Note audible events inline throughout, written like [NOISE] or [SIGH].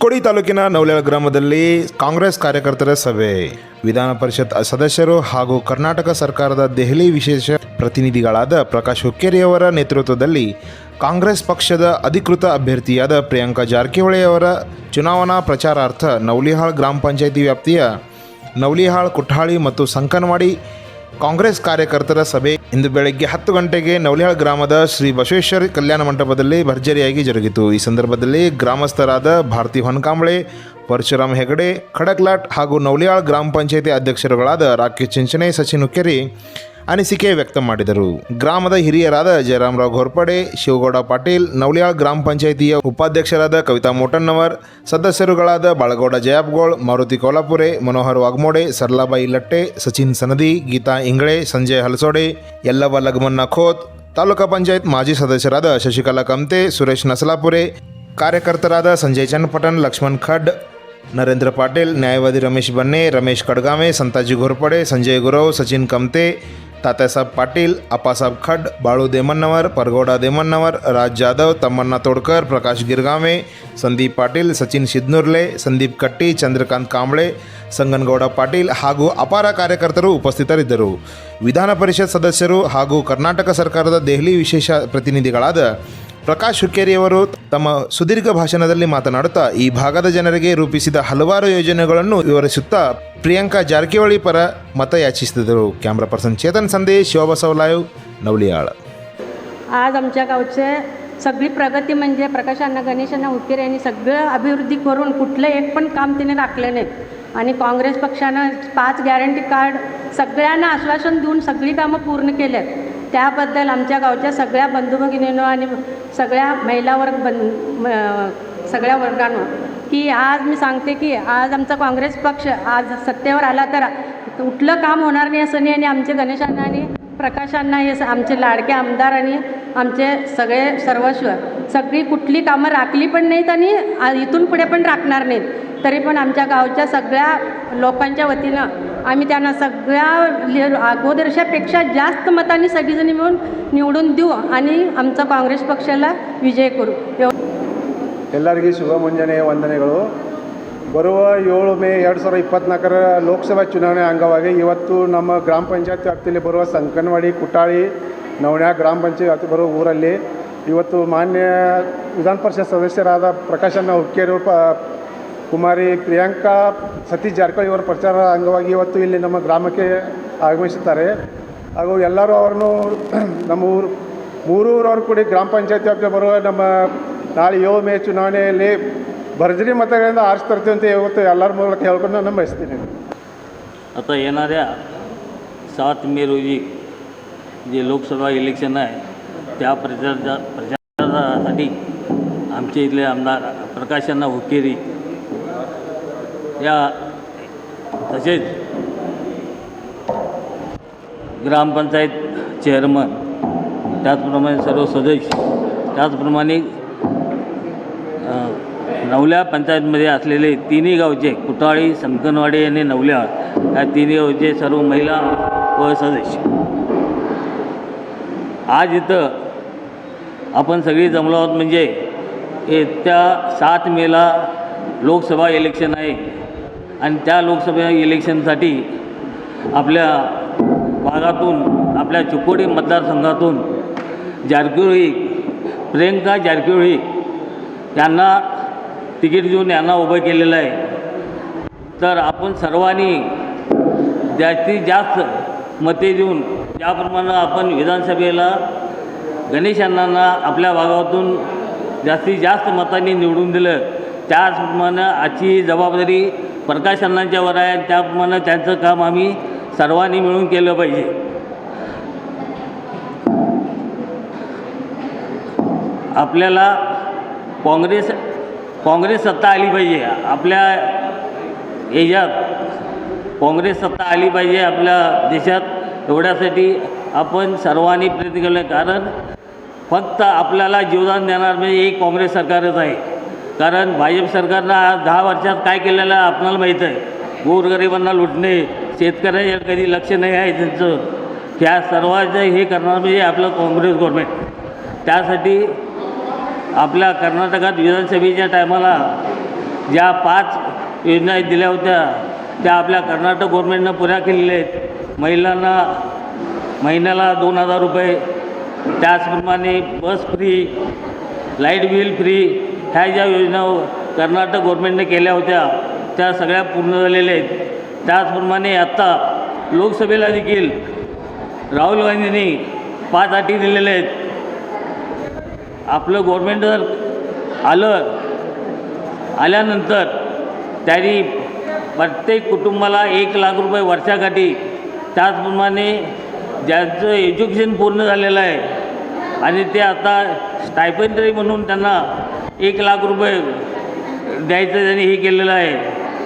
ಚಿಕ್ಕೋಡಿ ತಾಲೂಕಿನ ನವಲ್ಯಾಳ ಗ್ರಾಮದಲ್ಲಿ ಕಾಂಗ್ರೆಸ್ ಕಾರ್ಯಕರ್ತರ ಸಭೆ. ವಿಧಾನ ಪರಿಷತ್ ಸದಸ್ಯರು ಹಾಗೂ ಕರ್ನಾಟಕ ಸರ್ಕಾರದ ದೆಹಲಿ ವಿಶೇಷ ಪ್ರತಿನಿಧಿಗಳಾದ ಪ್ರಕಾಶ್ ಹುಕ್ಕೇರಿಯವರ ನೇತೃತ್ವದಲ್ಲಿ ಕಾಂಗ್ರೆಸ್ ಪಕ್ಷದ ಅಧಿಕೃತ ಅಭ್ಯರ್ಥಿಯಾದ ಪ್ರಿಯಾಂಕಾ ಜಾರಕಿಹೊಳಿ ಅವರ ಚುನಾವಣಾ ಪ್ರಚಾರಾರ್ಥ ನವಲಿಹಾಳ್ ಗ್ರಾಮ ಪಂಚಾಯಿತಿ ವ್ಯಾಪ್ತಿಯ ನವಲಿಹಾಳ್ ಕುಠಾಳಿ ಮತ್ತು ಸಂಕನವಾಡಿ ಕಾಂಗ್ರೆಸ್ ಕಾರ್ಯಕರ್ತರ ಸಭೆ ಇಂದು ಬೆಳಗ್ಗೆ ಹತ್ತು ಗಂಟೆಗೆ ನವಲಿಹಾಳ್ ಗ್ರಾಮದ ಶ್ರೀ ಬಸವೇಶ್ವರ ಕಲ್ಯಾಣ ಮಂಟಪದಲ್ಲಿ ಭರ್ಜರಿಯಾಗಿ ಜರುಗಿತು. ಈ ಸಂದರ್ಭದಲ್ಲಿ ಗ್ರಾಮಸ್ಥರಾದ ಭಾರತಿ ಹೊನ್ಕಾಂಬಳೆ, ಪರಶುರಾಮ್ ಹೆಗಡೆ, ಖಡಕ್ಲಾಟ್ ಹಾಗೂ ನವಲಿಯಾಳ್ ಗ್ರಾಮ ಪಂಚಾಯತಿ ಅಧ್ಯಕ್ಷರುಗಳಾದ ರಾಕೇಶ್ ಚಿಂಚನೆ ಸಚಿನ್ ಹುಕ್ಕೇರಿ ಅನಿಸಿಕೆ ವ್ಯಕ್ತ ಮಾಡಿದರು. ಗ್ರಾಮದ ಹಿರಿಯರಾದ ಜಯರಾಮರಾವ್ ಘೋರ್ಪಡೆ, ಶಿವಗೌಡ ಪಾಟೀಲ್ ನವಲಿಯಾಳ್ ಗ್ರಾಮ ಪಂಚಾಯಿತಿಯ ಉಪಾಧ್ಯಕ್ಷರಾದ ಕವಿತಾ ಮೋಟಣ್ಣವರ್, ಸದಸ್ಯರುಗಳಾದ ಬಾಳಗೌಡ ಜಯಾಪ್ಗೋಳ್ ಮಾರುತಿ ಕೋಲಾಪುರೆ, ಮನೋಹರ್ ವಾಗ್ಮೋಡೆ ಸರ್ಲಾಬಾಯಿ ಲಟ್ಟೆ ಸಚಿನ್ ಸನದಿ, ಗೀತಾ ಇಂಗಳೆ, ಸಂಜಯ್ ಹಲಸೋಡೆ ಯಲ್ಲವ ಲಗಮನ್ನ ಖೋತ್, ತಾಲೂಕಾ ಪಂಚಾಯತ್ ಮಾಜಿ ಸದಸ್ಯರಾದ ಶಶಿಕಲಾ ಕಮ್ತೆ ಸುರೇಶ್ ನಸಲಾಪುರೆ, ಕಾರ್ಯಕರ್ತರಾದ ಸಂಜಯ್ ಚನ್ನಪಟನ್ ಲಕ್ಷ್ಮಣ್ ಖಡ್, ನರೇಂದ್ರ ಪಾಟೀಲ್, ನ್ಯಾಯವಾದಿ ರಮೇಶ್ ಬನ್ನೆ, ರಮೇಶ್ ಕಡ್ಗಾಮೆ, ಸಂತಾಜಿ ಘೋರ್ಪಡೆ, ಸಂಜಯ್ ಗುರವ್, ಸಚಿನ್ ಕಮ್ತೆ ತಾತ್ಯಾಸಾಬ್ ಪಾಟೀಲ್ ಅಪಾಸಾಬ್ ಖಡ್, ಬಾಳು ದೇಮನ್ನವರ್ ಪರಗೌಡ ದೇಮನ್ನವರ್ ರಾಜ್ ಜಾಧವ್, ತಮ್ಮಣ್ಣ ತೋಡ್ಕರ್, ಪ್ರಕಾಶ್ ಗಿರ್ಗಾಮೆ, ಸಂದೀಪ್ ಪಾಟೀಲ್, ಸಚಿನ್ ಸಿದ್ನೂರ್ಲೆ ಸಂದೀಪ್ ಕಟ್ಟಿ, ಚಂದ್ರಕಾಂತ್ ಕಾಂಬ್ಳೆ, ಸಂಗನಗೌಡ ಪಾಟೀಲ್ ಹಾಗೂ ಅಪಾರ ಕಾರ್ಯಕರ್ತರು ಉಪಸ್ಥಿತರಿದ್ದರು. ವಿಧಾನ ಪರಿಷತ್ ಸದಸ್ಯರು ಹಾಗೂ ಕರ್ನಾಟಕ ಸರ್ಕಾರದ ದೆಹಲಿ ವಿಶೇಷ ಪ್ರತಿನಿಧಿಗಳಾದ ಪ್ರಕಾಶ್ ಹುಕ್ಕೇರಿಯವರು ತಮ್ಮ ಸುದೀರ್ಘ ಭಾಷಣದಲ್ಲಿ ಮಾತನಾಡುತ್ತಾ ಈ ಭಾಗದ ಜನರಿಗೆ ರೂಪಿಸಿದ ಹಲವಾರು ಯೋಜನೆಗಳನ್ನು ವಿವರಿಸುತ್ತಾ ಪ್ರಿಯಾಂಕಾ ಜಾರಕಿಹೊಳಿ ಪರ ಮತ ಯಾಚಿಸಿದರು ಕ್ಯಾಮ್ರಾ ಪರ್ಸನ್ ಚೇತನ್ संदेश शिवबसव लाईव्ह नवलियाळ आज आमच्या गावचे सगळी प्रगती म्हणजे प्रकाशांना गणेशांना हुकेर यांनी सगळं अभिवृद्धी करून कुठलं एक पण काम तिने राखलं नाही आणि काँग्रेस पक्षानं पाच गॅरंटी कार्ड सगळ्यांना आश्वासन देऊन सगळी कामं पूर्ण केल्यात त्याबद्दल आमच्या गावच्या सगळ्या बंधू भगिनींनो आणि सगळ्या महिला वर्ग बन सगळ्या वर्गांनो की आज मी सांगते की आज आमचा काँग्रेस पक्ष आज सत्तेवर आला तर कुठलं काम होणार नाही असं नाही आणि आमचे गणेशांना आणि प्रकाशांना हे आमचे लाडके आमदार आणि आमचे सगळे सर्वस्व सगळी कुठली कामं राखली पण नाहीत आणि इथून पुढे पण राखणार नाहीत. तरी पण आमच्या गावच्या सगळ्या लोकांच्या वतीनं आम्ही त्यांना सगळ्या ले- अगोदरच्यापेक्षा जास्त मतांनी सगळीजणी मिळून निवडून देऊ आणि आमचा काँग्रेस पक्षाला विजय करू एव ಎಲ್ಲರಿಗೂ ಶುಭ ಮುಂಜಾನೆ ವಂದನೆಗಳು ಬರುವ ಏಳು ಮೇ ಎರಡು ಸಾವಿರದ ಇಪ್ಪತ್ತ್ನಾಲ್ಕರ ಲೋಕಸಭಾ ಚುನಾವಣೆ ಅಂಗವಾಗಿ ಇವತ್ತು ನಮ್ಮ ಗ್ರಾಮ ಪಂಚಾಯತ್ ವ್ಯಾಪ್ತಿಯಲ್ಲಿ ಬರುವ ಸಂಕನವಾಡಿ ಕುಟ್ಟಾಳಿ ನವಣ್ಯ ಗ್ರಾಮ ಪಂಚಾಯತ್ ವ್ಯಾಪ್ತಿ ಬರುವ ಊರಲ್ಲಿ ಇವತ್ತು ಮಾನ್ಯ ವಿಧಾನ ಪರಿಷತ್ ಸದಸ್ಯರಾದ ಪ್ರಕಾಶಣ್ಣ ಹುಕ್ಕೇರು ಪ ಕುಮಾರಿ ಪ್ರಿಯಾಂಕಾ ಸತೀಶ್ ಜಾರಕಿಹೊಳಿ ಅವರ ಪ್ರಚಾರ ಅಂಗವಾಗಿ ಇವತ್ತು ಇಲ್ಲಿ ನಮ್ಮ ಗ್ರಾಮಕ್ಕೆ ಆಗಮಿಸುತ್ತಾರೆ ಹಾಗೂ ಎಲ್ಲರೂ ಅವರನ್ನು [CLEARS THROAT] ನಮ್ಮ ಊರು ಮೂರೂರವ್ರು ಕೂಡಿ ಗ್ರಾಮ ಪಂಚಾಯತ್ ವ್ಯಾಪ್ತಿಗೆ ಬರುವ ನಮ್ಮ ನಾಳೆ ಏಳು ಮೇ ಚುನಾವಣೆಯಲ್ಲಿ ಭರ್ಜರಿ ಮತಗಳಿಂದ ಆರಿಸ್ತಿರ್ತೀವಿ ಅಂತ ಇವತ್ತು ಎಲ್ಲರ ಮೂಲಕ ಹೇಳ್ಕೊಂಡು ನಾನು ಬಯಸ್ತೀನಿ आता येणाऱ्या सात मे रोजी जे लोकसभा इलेक्शन आहे त्या प्रचाराच्या प्रचारासाठी आमचे इथले आमदार प्रकाशांना हुकेरी या तसेच ग्रामपंचायत चेअरमन त्याचप्रमाणे सर्व सदस्य त्याचप्रमाणे नवल्या पंचायतमध्ये असलेले तिन्ही गावचे कुटाळी संकनवाडी आणि नवल्या या तिन्ही गावचे सर्व महिला व सदस्य. आज इथं आपण सगळी जमलो आहोत म्हणजे येत्या सात मेला लोकसभा इलेक्शन आहे. आणि त्या लोकसभा इलेक्शनसाठी आपल्या भागातून आपल्या चिकोडी मतदारसंघातून जारकिहोळी प्रियंका जारकिहोळी यांना तिकीट देऊन यांना उभं केलेलं आहे. तर आपण सर्वांनी जास्तीत जास्त मते देऊन ज्याप्रमाणे आपण विधानसभेला गणेश अण्णांना आपल्या भागातून जास्तीत जास्त मतांनी निवडून दिलं त्याचप्रमाणे आजची जबाबदारी प्रकाश अण्णांच्यावर आहे आणि त्याप्रमाणे त्यांचं काम आम्ही सर्वांनी मिळून केलं पाहिजे. आपल्याला काँग्रेस काँग्रेस सत्ता आली पाहिजे. आपल्या याच्यात काँग्रेस सत्ता आली पाहिजे आपल्या देशात. एवढ्यासाठी आपण सर्वांनी प्रयत्न केले. कारण फक्त आपल्याला जीवदान देणार म्हणजे एक काँग्रेस सरकारच आहे. कारण भाजप सरकारनं आज दहा वर्षात काय केलेलं आहे माहीत आहे. गोरगरिबांना लुटणे शेतकऱ्याच्या कधी लक्ष नाही आहे त्यांचं. त्या सर्वांचं हे करणार म्हणजे आपलं काँग्रेस गव्हर्मेंट त्यासाठी आपल्या कर्नाटकात विधानसभेच्या टायमाला ज्या पाच योजना दिल्या होत्या त्या आपल्या कर्नाटक गव्हर्मेंटनं पुऱ्या केलेल्या आहेत. महिलांना महिन्याला दोन हजार रुपये त्याचप्रमाणे बस फ्री लाइट बिल फ्री ह्या ज्या योजना कर्नाटक गव्हर्नमेंटने केल्या होत्या त्या सगळ्या पूर्ण झालेल्या आहेत. त्याचप्रमाणे आत्ता लोकसभेला देखील राहुल गांधींनी पाच अटी दिलेल्या आहेत. आपलं गव्हर्नमेंट जर आलं आल्यानंतर त्यांनी प्रत्येक कुटुंबाला एक लाख रुपये वर्षाकाठी त्याचप्रमाणे ज्यांचं एज्युकेशन पूर्ण झालेलं आहे आणि ते आता स्टायपेंडरी म्हणून त्यांना एक लाख रुपये द्यायचं त्यांनी हे केलेलं आहे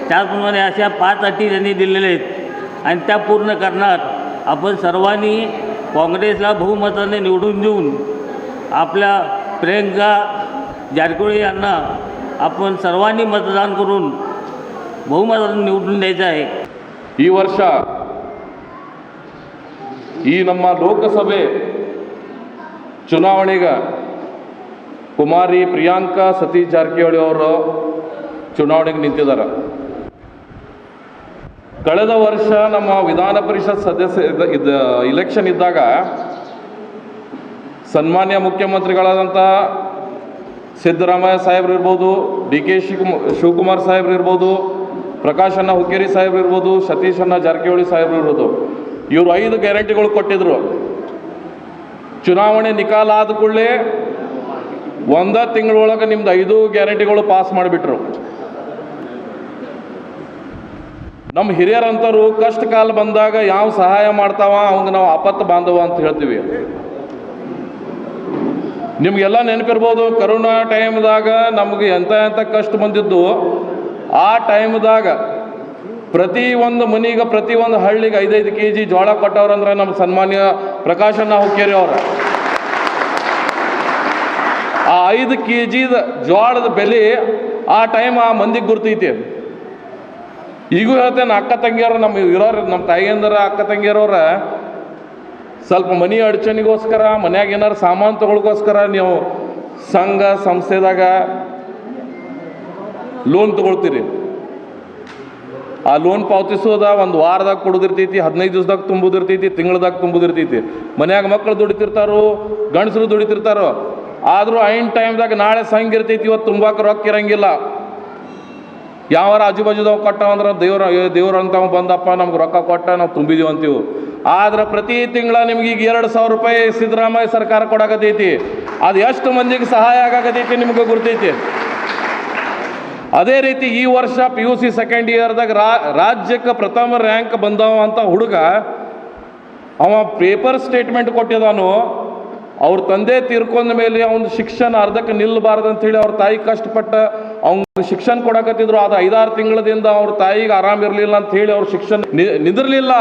त्याचप्रमाणे अशा पाच अटी त्यांनी दिलेल्या आहेत आणि त्या पूर्ण करणार आपण सर्वांनी काँग्रेसला बहुमताने निवडून देऊन आपल्या प्रियंका जारकिहोळी यांना आपण सर्वांनी मतदान करून बहुमताने निवडून द्यायचं आहे ಈ ವರ್ಷ ಈ ನಮ್ಮ ಲೋಕಸಭೆ ಚುನಾವಣೆಗೆ ಕುಮಾರಿ, ಪ್ರಿಯಾಂಕಾ, ಸತೀಶ್ ಜಾರಕಿಹೊಳಿ ಅವರು ಚುನಾವಣೆಗೆ ನಿಂತಿದ್ದಾರೆ ಕಳೆದ ವರ್ಷ ನಮ್ಮ ವಿಧಾನ ಪರಿಷತ್ ಸದಸ್ಯ ಇದ್ದ- ಇಲೆಕ್ಷನ್ ಇದ್ದಾಗ ಸನ್ಮಾನ್ಯ ಮುಖ್ಯಮಂತ್ರಿಗಳಾದಂಥ ಸಿದ್ದರಾಮಯ್ಯ ಸಾಹೇಬ್ರು ಇರ್ಬೋದು, ಡಿ ಕೆ ಶಿವಕುಮಾರ್ ಸಾಹೇಬ್ರು ಇರ್ಬೋದು, ಪ್ರಕಾಶ್ ಅಣ್ಣ ಹುಕ್ಕೇರಿ ಸಾಹೇಬ್ರು ಇರ್ಬೋದು, ಸತೀಶ್ ಅಣ್ಣ ಜಾರಕಿಹೊಳಿ ಸಾಹೇಬ್ರು ಇರ್ಬೋದು, ಇವರು ಐದು ಗ್ಯಾರಂಟಿಗಳು ಕೊಟ್ಟಿದ್ರು. ಚುನಾವಣೆ ನಿಕಾಲ ಆದ ಕೂಡಲೇ ಒಂದ ತಿಂಗಳೊಳಗೆ ನಿಮ್ದು ಐದು ಗ್ಯಾರಂಟಿಗಳು ಪಾಸ್ ಮಾಡಿಬಿಟ್ರು. ನಮ್ಮ ಹಿರಿಯರಂತರು ಕಷ್ಟ ಕಾಲ ಬಂದಾಗ ಯಾವ ಸಹಾಯ ಮಾಡ್ತಾವ, ಅವಂಗ ನಾವು ಆಪತ್ತು ಬಾಂಧವ ಅಂತ ಹೇಳ್ತೀವಿ. ನಿಮಗೆಲ್ಲ ನೆನಪಿರ್ಬೋದು, ಕರೋನಾ ಟೈಮ್ದಾಗ ನಮಗೆ ಎಂಥ ಎಂಥ ಕಷ್ಟ ಬಂದಿದ್ದು, ಆ ಟೈಮ್ದಾಗ ಪ್ರತಿ ಒಂದು ಮನಿಗೆ, ಪ್ರತಿ ಒಂದು ಹಳ್ಳಿಗೆ ಐದೈದು ಕೆ ಜಿ ಜೋಳ ಕೊಟ್ಟವ್ರಂದ್ರೆ ನಮ್ಮ ಸನ್ಮಾನ್ಯ ಪ್ರಕಾಶಣ್ಣ ಹುಕ್ಕೇರಿ ಅವ್ರ. ಆ ಐದು ಕೆ ಜಿದ ಜೋಳದ ಬೆಲೆ ಆ ಟೈಮ್ ಆ ಮಂದಿಗೆ ಗುರ್ತೈತಿ ಈಗೂ ಹೇಳ್ತೇನೆ, ಅಕ್ಕ ತಂಗಿಯರು ನಮ್ಮ ಇರೋರು, ನಮ್ಮ ತಾಯಿಯಂದ್ರ ಅಕ್ಕ ತಂಗಿಯರವ್ರ ಸ್ವಲ್ಪ ಮನಿ ಅಡಚಣೆಗೋಸ್ಕರ, ಮನ್ಯಾಗ ಏನಾರು ಸಾಮಾನು ತಗೊಳಕೋಸ್ಕರ ನೀವು ಸಂಘ ಸಂಸ್ಥೆದಾಗ ಲೋನ್ ತಗೊಳ್ತೀರಿ. ಆ ಲೋನ್ ಪಾವತಿಸೋದ ಒಂದು ವಾರದಾಗ ಕೊಡೋದಿರ್ತೈತಿ, ಹದಿನೈದು ದಿವಸದಾಗ ತುಂಬುದಿರ್ತೈತಿ, ತಿಂಗಳದಾಗ ತುಂಬುದಿರ್ತೈತಿ. ಮನ್ಯಾಗ ಮಕ್ಕಳು ದುಡಿತಿರ್ತಾರೋ, ಗಂಡಸರು ದುಡಿತಿರ್ತಾರೋ ಆದರೂ ಐನ್ ಟೈಮ್ದಾಗ ನಾಳೆ ಸಂಘ ಇರ್ತೈತಿ, ಇವತ್ತು ತುಂಬಾಕ ರೊಕ್ಕ ಇರಂಗಿಲ್ಲ. ಯಾವಾರ ಆಜು ಬಾಜುದವ್ ಕೊಟ್ಟವ ಅಂದ್ರೆ ದೇವ್ರ ದೇವ್ರ ಬಂದಪ್ಪ, ನಮ್ಗೆ ರೊಕ್ಕ ಕೊಟ್ಟ, ನಾವು ತುಂಬಿದೀವಿ ಅಂತೀವಿ. ಆದ್ರೆ ಪ್ರತಿ ತಿಂಗಳ ನಿಮ್ಗೆ ಈಗ ಎರಡು ಸಾವಿರ ರೂಪಾಯಿ ಸಿದ್ದರಾಮಯ್ಯ ಸರ್ಕಾರ ಕೊಡಕತೈತಿ ಅದು ಎಷ್ಟು ಮಂದಿಗೆ ಸಹಾಯ ಆಗಾಕತೈತಿ ನಿಮ್ಗೆ ಗುರ್ತೈತಿ. ಅದೇ ರೀತಿ ಈ ವರ್ಷ ಪಿ ಯು ಸಿ ಸೆಕೆಂಡ್ ಇಯರ್ದಾಗ ರಾಜ್ಯಕ್ಕೆ ಪ್ರಥಮ ರ್ಯಾಂಕ್ ಬಂದವ ಅಂತ ಹುಡುಗ, ಅವ ಪೇಪರ್ ಸ್ಟೇಟ್ಮೆಂಟ್ ಕೊಟ್ಟಿದ್ದಾನು ಅವ್ರ ತಂದೆ ತೀರ್ಕೊಂಡ ಮೇಲೆ ಅವ್ನ ಶಿಕ್ಷಣ ಅರ್ಧಕ್ಕೆ ನಿಲ್ಲಬಾರ್ದು ಅಂತೇಳಿ ಅವ್ರ ತಾಯಿ ಕಷ್ಟಪಟ್ಟ ಅವ್ನ ಶಿಕ್ಷಣ ಕೊಡಕತ್ತಿದ್ರು. ಅದು ಐದಾರು ತಿಂಗಳದಿಂದ ಅವ್ರ ತಾಯಿಗೆ ಆರಾಮ ಇರಲಿಲ್ಲ ಅಂತ ಹೇಳಿ ಅವ್ರ ಶಿಕ್ಷಣ ನಿಂದಿರ್ಲಿಲ್ಲ.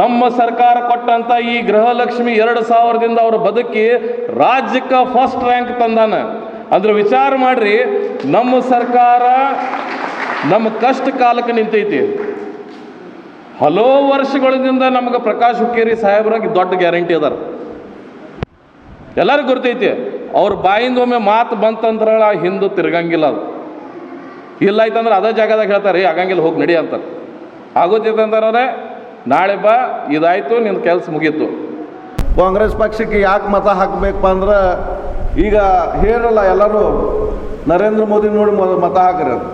ನಮ್ಮ ಸರ್ಕಾರ ಕೊಟ್ಟಂತ ಈ ಗೃಹಲಕ್ಷ್ಮಿ ಎರಡು ಸಾವಿರದಿಂದ ಅವ್ರ ಬದುಕಿ ರಾಜ್ಯಕ್ಕೆ ಫಸ್ಟ್ ರ್ಯಾಂಕ್ ತಂದಾನ. ಅಂದ್ರೆ ವಿಚಾರ ಮಾಡ್ರಿ, ನಮ್ಮ ಸರ್ಕಾರ ನಮ್ಮ ಕಷ್ಟ ಕಾಲಕ್ಕೆ ನಿಂತೈತಿ. ಹಲವು ವರ್ಷಗಳಿಂದ ನಮ್ಗೆ ಪ್ರಕಾಶ್ ಹುಕ್ಕೇರಿ ಸಾಹೇಬ್ರಾಗಿ ದೊಡ್ಡ ಗ್ಯಾರಂಟಿ ಅದಾರ. ಎಲ್ಲರಿಗೂ ಗೊತ್ತೈತಿ ಅವ್ರ ಬಾಯಿಂದ ಒಮ್ಮೆ ಮಾತು ಬಂತಂದ್ರೆ ಆ ಹಿಂದೆ ತಿರ್ಗಂಗಿಲ್ಲ ಅದು. ಇಲ್ಲ ಆಯ್ತಂದ್ರೆ ಅದೇ ಜಾಗದಾಗ ಹೇಳ್ತಾರೆ ರೀ ಆಗಂಗಿಲ್ಲ, ಹೋಗಿ ನಡಿ ಅಂತಾರೆ. ಆಗೋದಿತ್ತಂದ್ರೆ ನಾಳೆ ಬಾ, ಇದಾಯಿತು ನಿನ್ನ ಕೆಲಸ ಮುಗೀತು. ಕಾಂಗ್ರೆಸ್ ಪಕ್ಷಕ್ಕೆ ಯಾಕೆ ಮತ ಹಾಕಬೇಕಪ್ಪ ಅಂದ್ರೆ, ಈಗ ಹೇಳಲ್ಲ, ಎಲ್ಲರೂ ನರೇಂದ್ರ ಮೋದಿ ನೋಡಿ ಮತ ಹಾಕ್ರಿ ಅದು.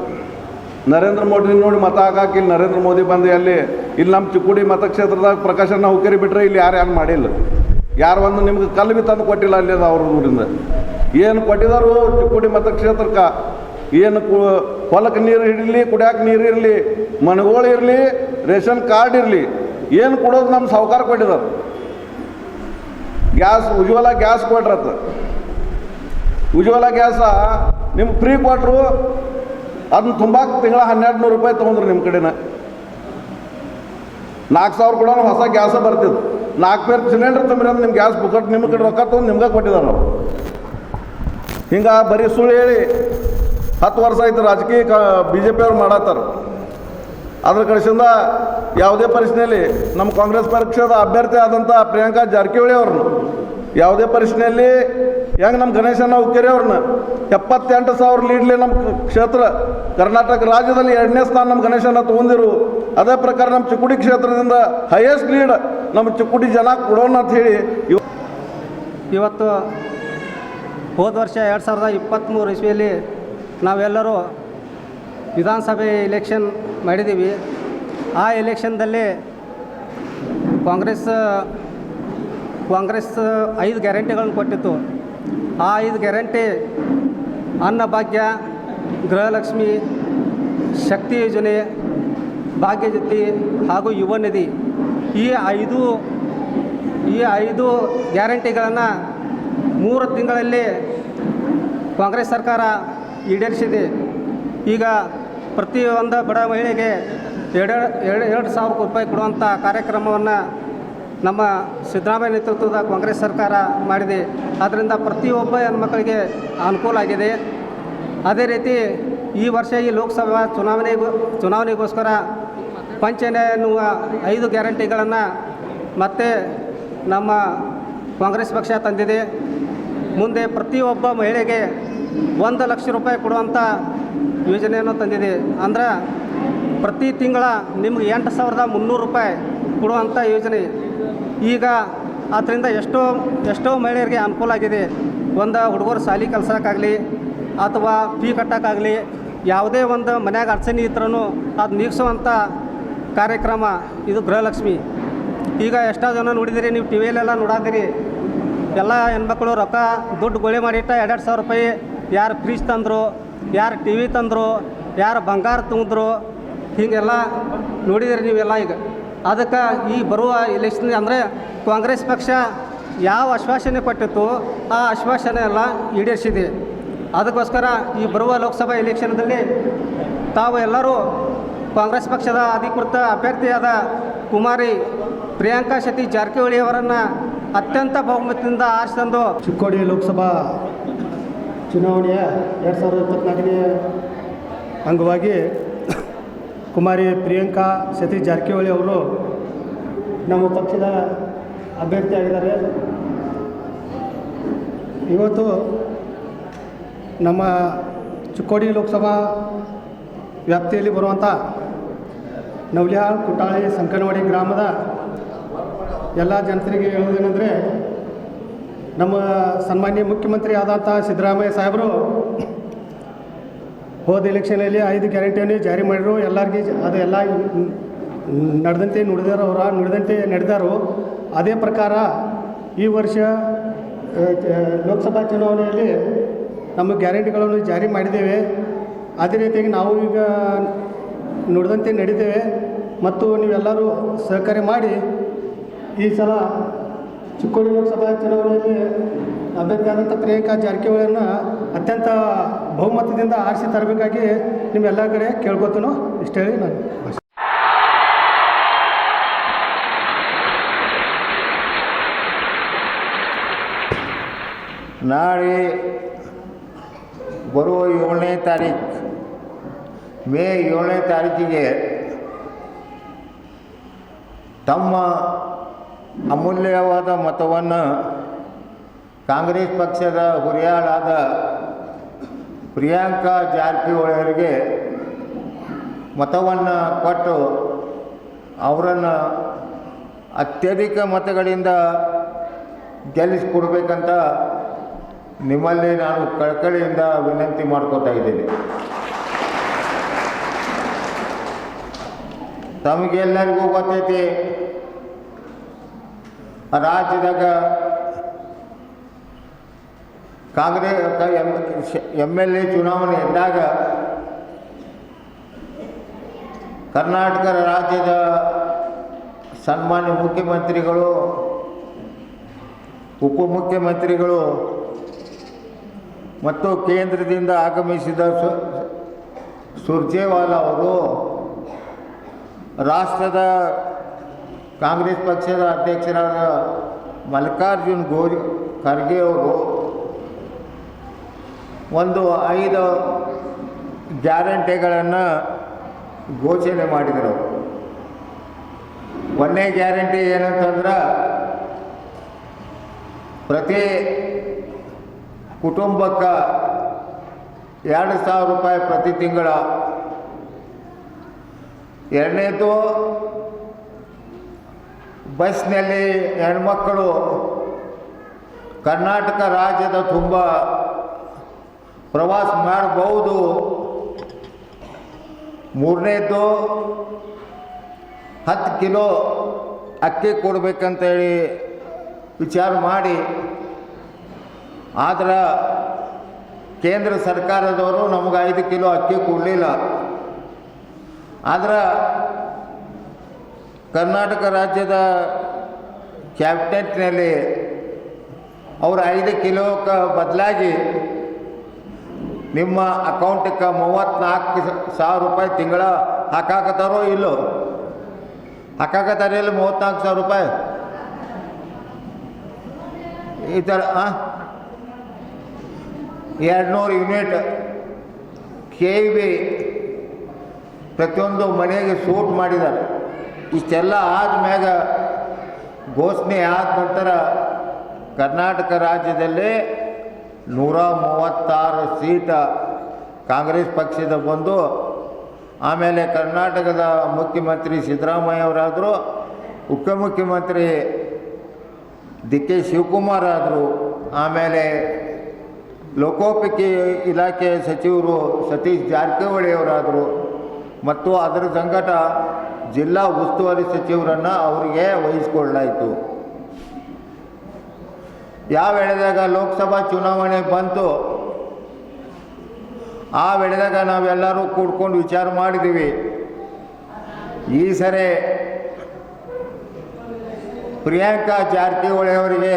ನರೇಂದ್ರ ಮೋದಿ ನೋಡಿ ಮತ ಹಾಕಾಕ ಇಲ್ಲಿ ನರೇಂದ್ರ ಮೋದಿ ಬಂದು ಅಲ್ಲಿ, ಇಲ್ಲಿ ನಮ್ಮ ಚಿಕ್ಕುಡಿ ಮತಕ್ಷೇತ್ರದಾಗ ಪ್ರಕಾಶನ ಹುಕ್ಕೇರಿ ಬಿಟ್ಟರೆ ಇಲ್ಲಿ ಯಾರು ಯಾರು ಮಾಡಿಲ್ಲ. ಯಾರು ಒಂದು ನಿಮ್ಗೆ ಕಲ್ಲು ಬಿ ತಂದು ಕೊಟ್ಟಿಲ್ಲ ಅಲ್ಲಿ ಅದು ಅವ್ರ ಊರಿಂದ. ಏನು ಕೊಟ್ಟಿದಾರು ಚಿಕ್ಕುಡಿ ಮತಕ್ಷೇತ್ರಕ್ಕೆ ಏನು ಹೊಲಕ್ಕೆ ನೀರು ಹಿಡಲಿ, ಕುಡಿಯಾಕ ನೀರು ಇರಲಿ, ಮನೆಗಳು ಇರಲಿ, ರೇಷನ್ ಕಾರ್ಡ್ ಇರಲಿ, ಏನು ಕೊಡೋದು ನಮ್ಮ ಸಾವುಕಾರ ಕೊಟ್ಟಿದ್ದಾರೆ ಗ್ಯಾಸ್, ಉಜ್ವಲ ಗ್ಯಾಸ್ ಕೊಟ್ರತ್ತ. ಉಜ್ವಲ ಗ್ಯಾಸ ನಿಮ್ಗೆ ಫ್ರೀ ಕೊಟ್ಟರು ಅದನ್ನ ತುಂಬಾಕೆ ತಿಂಗಳ ಹನ್ನೆರಡು ನೂರು ರೂಪಾಯಿ ತೊಗೊಂಡ್ರು ನಿಮ್ಮ ಕಡೆನ. ನಾಲ್ಕು ಸಾವಿರ ಕೂಡ ಹೊಸ ಗ್ಯಾಸ ಬರ್ತಿತ್ತು. ನಾಲ್ಕು ಪೇರ್ ಸಿಲಿಂಡರ್ ಅಂದ್ರೆ ನಿಮ್ಮ ಗ್ಯಾಸ್ ಬುಕ್ಕಟ್ ನಿಮ್ಮ ಕಡೆ ರೊಕ್ಕ ತೊಗೊಂಡು ನಿಮ್ಗೆ ಕೊಟ್ಟಿದ್ದಾರೆ ನಾವು ಹಿಂಗೆ ಬರೀ ಸುಳ್ಳು ಹೇಳಿ ಹತ್ತು ವರ್ಷ ಆಯ್ತು ರಾಜಕೀಯ ಕ ಬಿ ಜೆ ಪಿಯವ್ರು ಮಾಡತ್ತಾರ. ಅದ್ರ ಕಡೆಸಿಂದ ಯಾವುದೇ ಪರಿಸ್ಥಿತಿಯಲ್ಲಿ ನಮ್ಮ ಕಾಂಗ್ರೆಸ್ ಪಕ್ಷದ ಅಭ್ಯರ್ಥಿ ಆದಂಥ ಪ್ರಿಯಾಂಕಾ ಜಾರಕಿಹೊಳಿ ಅವ್ರನ್ನು ಯಾವುದೇ ಪರಿಸ್ಥಿತಿಯಲ್ಲಿ ಹೆಂಗೆ ನಮ್ಮ ಗಣೇಶನ ಉಕ್ಕೇರಿ ಅವ್ರನ್ನ? ಎಪ್ಪತ್ತೆಂಟು ಸಾವಿರ ಲೀಡ್ಲಿ ನಮ್ಮ ಕ್ಷೇತ್ರ, ಕರ್ನಾಟಕ ರಾಜ್ಯದಲ್ಲಿ ಎರಡನೇ ಸ್ಥಾನ ನಮ್ಮ ಗಣೇಶನ ತೊಗೊಂಡಿರು. ಅದೇ ಪ್ರಕಾರ ನಮ್ಮ ಚಿಕ್ಕುಡಿ ಕ್ಷೇತ್ರದಿಂದ ಹೈಯೆಸ್ಟ್ ಲೀಡ್ ನಮ್ಮ ಚಿಕ್ಕುಡಿ ಜನ ಕೊಡೋಣ ಅಂತ ಹೇಳಿ ಇವ್ ಇವತ್ತು ಹೋದ ವರ್ಷ ಎರಡು ಸಾವಿರದ ಇಪ್ಪತ್ತ್ಮೂರು ಇಸ್ವಿಯಲ್ಲಿ ನಾವೆಲ್ಲರೂ ವಿಧಾನಸಭೆ ಎಲೆಕ್ಷನ್ ಮಾಡಿದ್ದೀವಿ. ಆ ಎಲೆಕ್ಷನ್ದಲ್ಲಿ ಕಾಂಗ್ರೆಸ್ ಕಾಂಗ್ರೆಸ್ ಐದು ಗ್ಯಾರಂಟಿಗಳನ್ನು ಕೊಟ್ಟಿತ್ತು. ಆ ಐದು ಗ್ಯಾರಂಟಿ ಅನ್ನಭಾಗ್ಯ ಗೃಹಲಕ್ಷ್ಮಿ, ಶಕ್ತಿ ಯೋಜನೆ ಭಾಗ್ಯಜ್ಯೋತಿ ಹಾಗೂ ಯುವ ನಿಧಿ ಈ ಐದು ಈ ಐದು ಗ್ಯಾರಂಟಿಗಳನ್ನು ಮೂರು ತಿಂಗಳಲ್ಲಿ ಕಾಂಗ್ರೆಸ್ ಸರ್ಕಾರ ಈಡೇರಿಸಿದೆ. ಈಗ ಪ್ರತಿಯೊಂದು ಬಡ ಮಹಿಳೆಗೆ ಎರಡು ಎರಡು ಎರಡು ಸಾವಿರ ರೂಪಾಯಿ ಕೊಡುವಂಥ ಕಾರ್ಯಕ್ರಮವನ್ನು ನಮ್ಮ ಸಿದ್ದರಾಮಯ್ಯ ನೇತೃತ್ವದ ಕಾಂಗ್ರೆಸ್ ಸರ್ಕಾರ ಮಾಡಿದೆ. ಅದರಿಂದ ಪ್ರತಿಯೊಬ್ಬ ಹೆಣ್ಮಕ್ಳಿಗೆ ಅನುಕೂಲ ಆಗಿದೆ. ಅದೇ ರೀತಿ ಈ ವರ್ಷ ಈ ಲೋಕಸಭಾ ಚುನಾವಣೆಗೂ ಚುನಾವಣೆಗೋಸ್ಕರ ಪಂಚನೆ ಎನ್ನುವ ಐದು ಗ್ಯಾರಂಟಿಗಳನ್ನು ಮತ್ತೆ ನಮ್ಮ ಕಾಂಗ್ರೆಸ್ ಪಕ್ಷ ತಂದಿದೆ. ಮುಂದೆ ಪ್ರತಿಯೊಬ್ಬ ಮಹಿಳೆಗೆ ಒಂದು ಲಕ್ಷ ರೂಪಾಯಿ ಕೊಡುವಂಥ ಯೋಜನೆಯನ್ನು ತಂದಿದೆ. ಅಂದ್ರೆ ಪ್ರತಿ ತಿಂಗಳ ನಿಮ್ಗೆ ಎಂಟು ಸಾವಿರದ ಮುನ್ನೂರು ರೂಪಾಯಿ ಕೊಡುವಂಥ ಯೋಜನೆ. ಈಗ ಅದರಿಂದ ಎಷ್ಟೋ ಎಷ್ಟೋ ಮಹಿಳೆಯರಿಗೆ ಅನುಕೂಲ ಆಗಿದೆ. ಒಂದು ಹುಡುಗರು ಶಾಲೆ ಕಲ್ಸೋಕ್ಕಾಗಲಿ ಅಥವಾ ಫೀ ಕಟ್ಟೋಕ್ಕಾಗಲಿ, ಯಾವುದೇ ಒಂದು ಮನ್ಯಾಗ ಅಡಚಣೆ ಇದ್ರೂ ಅದು ನೀಗಿಸುವಂಥ ಕಾರ್ಯಕ್ರಮ ಇದು ಗೃಹಲಕ್ಷ್ಮಿ. ಈಗ ಎಷ್ಟೋ ಜನ ನೋಡಿದಿರಿ ನೀವು ಟಿ ವಿಯಲ್ಲೆಲ್ಲ ನೋಡಾದಿರಿ ಎಲ್ಲ ಹೆಣ್ಮಕ್ಳು ರೊಕ್ಕ ದುಡ್ಡು ಗೊಳೆ ಮಾಡಿಟ್ಟ ಎರಡೆರಡು ಸಾವಿರ ರೂಪಾಯಿ ಯಾರು ಫ್ರಿಜ್ ತಂದರು, ಯಾರು ಟಿ ವಿ ತಂದರು, ಯಾರು ಬಂಗಾರ ತುಂಬಿದ್ರು ಹೀಗೆಲ್ಲ ನೋಡಿದಿರಿ ನೀವೆಲ್ಲ ಈಗ. ಅದಕ್ಕೆ ಈ ಬರುವ ಎಲೆಕ್ಷನ್ ಅಂದರೆ ಕಾಂಗ್ರೆಸ್ ಪಕ್ಷ ಯಾವ ಆಶ್ವಾಸನೆ ಕೊಟ್ಟಿತ್ತು ಆ ಆಶ್ವಾಸನೆ ಎಲ್ಲ ಈಡೇರಿಸಿದೆ. ಅದಕ್ಕೋಸ್ಕರ ಈ ಬರುವ ಲೋಕಸಭಾ ಎಲೆಕ್ಷನ್ದಲ್ಲಿ ತಾವು ಎಲ್ಲರೂ ಕಾಂಗ್ರೆಸ್ ಪಕ್ಷದ ಅಧಿಕೃತ ಅಭ್ಯರ್ಥಿಯಾದ ಕುಮಾರಿ ಪ್ರಿಯಾಂಕಾ ಶೆಟ್ಟಿ ಜಾರಕಿಹೊಳಿ ಅವರನ್ನು ಅತ್ಯಂತ ಬಹುಮತದಿಂದ ಆರಿಸಿದಂದು ಚಿಕ್ಕೋಡಿ ಲೋಕಸಭಾ ಚುನಾವಣೆಯ ಎರಡು ಸಾವಿರದ ಇಪ್ಪತ್ತ್ನಾಲ್ಕನೇ ಅಂಗವಾಗಿ ಕುಮಾರಿ ಪ್ರಿಯಾಂಕಾ, ಸತೀಶ್ ಜಾರಕಿಹೊಳಿ ಅವರು ನಮ್ಮ ಪಕ್ಷದ ಅಭ್ಯರ್ಥಿಯಾಗಿದ್ದಾರೆ ಇವತ್ತು ನಮ್ಮ ಚಿಕ್ಕೋಡಿ ಲೋಕಸಭಾ ವ್ಯಾಪ್ತಿಯಲ್ಲಿ ಬರುವಂಥ ನವಲಿಹಾಳ್ ಕುಟಾಳಿ ಸಂಕನವಾಡಿ ಗ್ರಾಮದ ಎಲ್ಲ ಜನತೆಗೆ ಹೇಳೋದೇನೆಂದರೆ ನಮ್ಮ ಸನ್ಮಾನ್ಯ ಮುಖ್ಯಮಂತ್ರಿ ಆದಂಥ ಸಿದ್ದರಾಮಯ್ಯ ಸಾಹೇಬರು ಹೋದ ಎಲೆಕ್ಷನಲ್ಲಿ ಐದು ಗ್ಯಾರಂಟಿಯನ್ನು ಜಾರಿ ಮಾಡಿದ್ರು. ಎಲ್ಲರಿಗೆ ಅದು ಎಲ್ಲ ನಡೆದಂತೆ ನುಡಿದಾರ ಅವರ. ನುಡಿದಂತೆ ನಡೆದಾರು ಅದೇ ಪ್ರಕಾರ ಈ ವರ್ಷ ಲೋಕಸಭಾ ಚುನಾವಣೆಯಲ್ಲಿ ನಮ್ಮ ಗ್ಯಾರಂಟಿಗಳನ್ನು ಜಾರಿ ಮಾಡಿದ್ದೇವೆ. ಅದೇ ರೀತಿಯಾಗಿ ನಾವು ಈಗ ನುಡಿದಂತೆ ನಡೀತೇವೆ ಮತ್ತು ನೀವೆಲ್ಲರೂ ಸಹಕಾರ ಮಾಡಿ ಈ ಸಲ ಚಿಕ್ಕೋಡಿ ಲೋಕಸಭಾ ಚುನಾವಣೆಯಲ್ಲಿ ಅಭ್ಯರ್ಥಿಯಾದಂಥ ಪ್ರಿಯಾಂಕಾ ಜಾರಕಿಹೊಳಿಯನ್ನು ಅತ್ಯಂತ ಬಹುಮತದಿಂದ ಆರಿಸಿ ತರಬೇಕಾಗಿ ನಿಮ್ಮೆಲ್ಲ ಕಡೆ ಕೇಳ್ಕೊತೀನೋ ಇಷ್ಟು ಹೇಳಿ ನಾನು ನಾಳೆ ಬರುವ ಏಳನೇ ತಾರೀಕು ಮೇ ಏಳನೇ ತಾರೀಕಿಗೆ ತಮ್ಮ ಅಮೂಲ್ಯವಾದ ಮತವನ್ನು ಕಾಂಗ್ರೆಸ್ ಪಕ್ಷದ ಹುರಿಯಾಳಾದ ಪ್ರಿಯಾಂಕಾ ಜಾರಕಿಹೊಳಿಯವರಿಗೆ ಮತವನ್ನು ಕೊಟ್ಟು ಅವರನ್ನು ಅತ್ಯಧಿಕ ಮತಗಳಿಂದ ಗೆಲ್ಲಿಸ್ಕೊಡ್ಬೇಕಂತ ನಿಮ್ಮಲ್ಲಿ ನಾನು ಕಳಕಳಿಯಿಂದ ವಿನಂತಿ ಮಾಡ್ಕೋತಾ ಇದ್ದೀನಿ. ತಮಗೆಲ್ಲರಿಗೂ ಗೊತ್ತೈತಿ, ರಾಜ್ಯದಾಗ ಕಾಂಗ್ರೆಸ್ ಎಂ ಎಲ್ ಎ ಚುನಾವಣೆ ಇದ್ದಾಗ ಕರ್ನಾಟಕ ರಾಜ್ಯದ ಸನ್ಮಾನ್ಯ ಮುಖ್ಯಮಂತ್ರಿಗಳು, ಉಪಮುಖ್ಯಮಂತ್ರಿಗಳು ಮತ್ತು ಕೇಂದ್ರದಿಂದ ಆಗಮಿಸಿದ ಸು ಸುರ್ಜೇವಾಲಾ ಅವರು ರಾಷ್ಟ್ರದ ಕಾಂಗ್ರೆಸ್ ಪಕ್ಷದ ಅಧ್ಯಕ್ಷರಾದ ಮಲ್ಲಿಕಾರ್ಜುನ್ ಗೋರಿ ಖರ್ಗೆ ಅವರು ಒಂದು ಐದು ಗ್ಯಾರಂಟಿಗಳನ್ನು ಘೋಷಣೆ ಮಾಡಿದರು. ಒಂದನೇ ಗ್ಯಾರಂಟಿ ಏನಂತಂದ್ರೆ ಪ್ರತಿ ಕುಟುಂಬಕ್ಕೆ ಎರಡು ಸಾವಿರ ರೂಪಾಯಿ ಪ್ರತಿ ತಿಂಗಳ. ಎರಡನೇದು ಬಸ್ನಲ್ಲಿ ಹೆಣ್ಮಕ್ಕಳು ಕರ್ನಾಟಕ ರಾಜ್ಯದ ತುಂಬ ಪ್ರವಾಸ ಮಾಡಬಹುದು ಮೂರನೇದು ಹತ್ತು ಕಿಲೋ ಅಕ್ಕಿ ಕೊಡ್ಬೇಕಂತೇಳಿ ವಿಚಾರ ಮಾಡಿ. ಆದ್ರೆ ಕೇಂದ್ರ ಸರ್ಕಾರದವರು ನಮಗೆ ಐದು ಕಿಲೋ ಅಕ್ಕಿ ಕೊಡಲಿಲ್ಲ. ಆದ್ರೆ ಕರ್ನಾಟಕ ರಾಜ್ಯದ ಕ್ಯಾಬಿನೆಟ್ನಲ್ಲಿ ಅವರು ಐದು ಕಿಲೋಕ್ಕೆ ಬದಲಾಗಿ ನಿಮ್ಮ ಅಕೌಂಟಿಗೆ ಮೂವತ್ತ್ನಾಲ್ಕು ಸಾವಿರ ರೂಪಾಯಿ ತಿಂಗಳ ಹಾಕಾಕತ್ತಾರೋ ಇಲ್ಲೋ? ಹಾಕಾಕತ್ತಾರ ಇಲ್ಲ ಮೂವತ್ತ್ನಾಲ್ಕು ಸಾವಿರ ರೂಪಾಯಿ? ಈ ಥರ ಎರಡುನೂರು ಯೂನಿಟ್ ಕೆ ಬಿ ಪ್ರತಿಯೊಂದು ಮನೆಗೆ ಸೂಟ್ ಮಾಡಿದ್ದಾರೆ. ಇಷ್ಟೆಲ್ಲ ಆದ್ಮ್ಯಾಗ ಘೋಷಣೆ ಆದ ನಂತರ ಕರ್ನಾಟಕ ರಾಜ್ಯದಲ್ಲಿ ನೂರ ಮೂವತ್ತಾರು ಸೀಟ ಕಾಂಗ್ರೆಸ್ ಪಕ್ಷದ ಬಂದು ಆಮೇಲೆ ಕರ್ನಾಟಕದ ಮುಖ್ಯಮಂತ್ರಿ ಸಿದ್ದರಾಮಯ್ಯ ಅವರಾದರು, ಉಪಮುಖ್ಯಮಂತ್ರಿ ಡಿ ಕೆ ಶಿವಕುಮಾರ್ ಆದರು, ಆಮೇಲೆ ಲೋಕೋಪಿಕೆ ಇಲಾಖೆ ಸಚಿವರು ಸತೀಶ್ ಜಾರಕಿಹೊಳಿ ಅವರಾದರು, ಮತ್ತು ಅದರ ಸಂಕಟ ಜಿಲ್ಲಾ ಉಸ್ತುವಾರಿ ಸಚಿವರನ್ನು ಅವರಿಗೆ ವಹಿಸ್ಕೊಳ್ಳಾಯಿತು ಯಾವ ವೇಳೆದಾಗ ಲೋಕಸಭಾ ಚುನಾವಣೆ ಬಂತು, ಆ ವೇಳೆದಾಗ ನಾವೆಲ್ಲರೂ ಕೂಡ್ಕೊಂಡು ವಿಚಾರ ಮಾಡಿದ್ದೀವಿ ಈ ಸರಿ ಪ್ರಿಯಾಂಕಾ ಜಾರಕಿಹೊಳಿ ಅವರಿಗೆ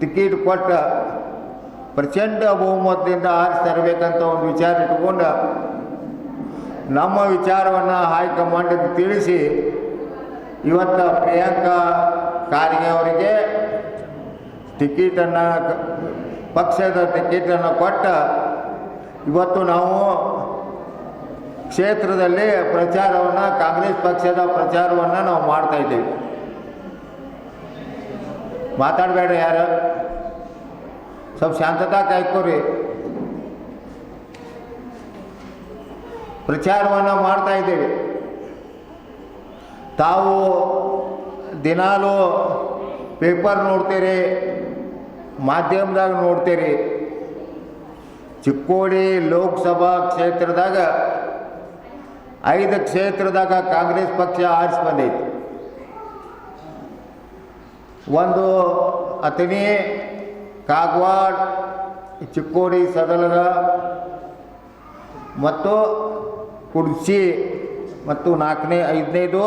ಟಿಕೆಟ್ ಕೊಟ್ಟು ಪ್ರಚಂಡ ಬಹುಮತದಿಂದ ತರಬೇಕಂತ ಒಂದು ವಿಚಾರ ಇಟ್ಕೊಂಡು ನಮ್ಮ ವಿಚಾರವನ್ನು ಹೈಕಮಾಂಡಿಗೆ ತಿಳಿಸಿ ಇವತ್ತು ಪ್ರಿಯಾಂಕಾ ಖಾರ್ಗೆ ಅವರಿಗೆ ಟಿಕೆಟನ್ನು ಪಕ್ಷದ ಟಿಕೆಟನ್ನು ಕೊಟ್ಟ ಇವತ್ತು ನಾವು ಕ್ಷೇತ್ರದಲ್ಲಿ ಪ್ರಚಾರವನ್ನು, ಕಾಂಗ್ರೆಸ್ ಪಕ್ಷದ ಪ್ರಚಾರವನ್ನು ನಾವು ಮಾಡ್ತಾ ಇದ್ದೀವಿ. ಮಾತಾಡಬೇಡ್ರಿ ಯಾರು? ಸ್ವಲ್ಪ ಶಾಂತತಾ ಕಾಯ್ಕೋರಿ ಪ್ರಚಾರವನ್ನು ಮಾಡ್ತಾ ಇದ್ದೀವಿ. ತಾವು ದಿನಾಲೂ ಪೇಪರ್ ನೋಡ್ತೀರಿ ಮಾಧ್ಯಮದಾಗ ನೋಡ್ತೀರಿ, ಚಿಕ್ಕೋಡಿ ಲೋಕಸಭಾ ಕ್ಷೇತ್ರದಾಗ ಐದು ಕ್ಷೇತ್ರದಾಗ ಕಾಂಗ್ರೆಸ್ ಪಕ್ಷ ಆರಿಸಿ ಬಂದೈತಿ. ಒಂದು ಅತನಿ ಕಾಗವಾಡ್, ಚಿಕ್ಕೋಡಿ ಸದಲಗ ಮತ್ತು ಕುಡ್ಸಿ ಮತ್ತು ನಾಲ್ಕನೇ, ಐದನೇದು